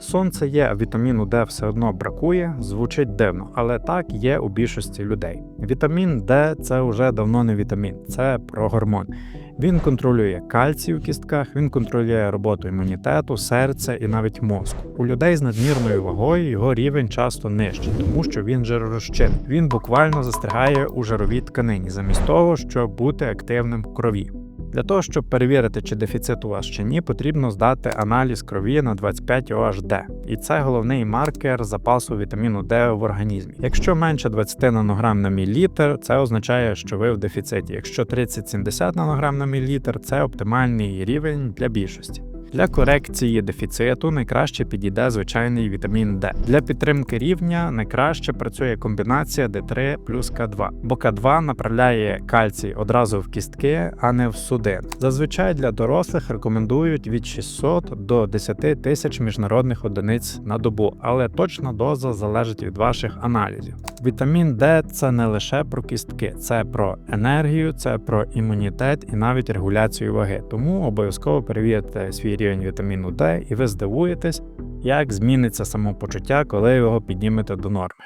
Сонце є, вітаміну Д все одно бракує, звучить дивно, але так є у більшості людей. Вітамін Д це вже давно не вітамін, це про гормон. Він контролює кальцій у кістках, він контролює роботу імунітету, серця і навіть мозку. У людей з надмірною вагою його рівень часто нижчий, тому що він жиророзчинний. Він буквально застрягає у жировій тканині, замість того, щоб бути активним в крові. Для того, щоб перевірити, чи дефіцит у вас чи ні, потрібно здати аналіз крові на 25 OHD. І це головний маркер запасу вітаміну D в організмі. Якщо менше 20 нанограм на мілілітр, це означає, що ви в дефіциті. Якщо 30-70 нанограм на мілілітр, це оптимальний рівень для більшості. Для корекції дефіциту найкраще підійде звичайний вітамін Д. Для підтримки рівня найкраще працює комбінація D3 плюс К2, бо К2 направляє кальцій одразу в кістки, а не в судин. Зазвичай для дорослих рекомендують від 600 до 10 тисяч міжнародних одиниць на добу, але точна доза залежить від ваших аналізів. Вітамін Д це не лише про кістки, це про енергію, це про імунітет і навіть регуляцію ваги. Тому обов'язково перевірте свій рівень вітаміну D, і ви здивуєтесь, як зміниться самопочуття, коли його піднімете до норми.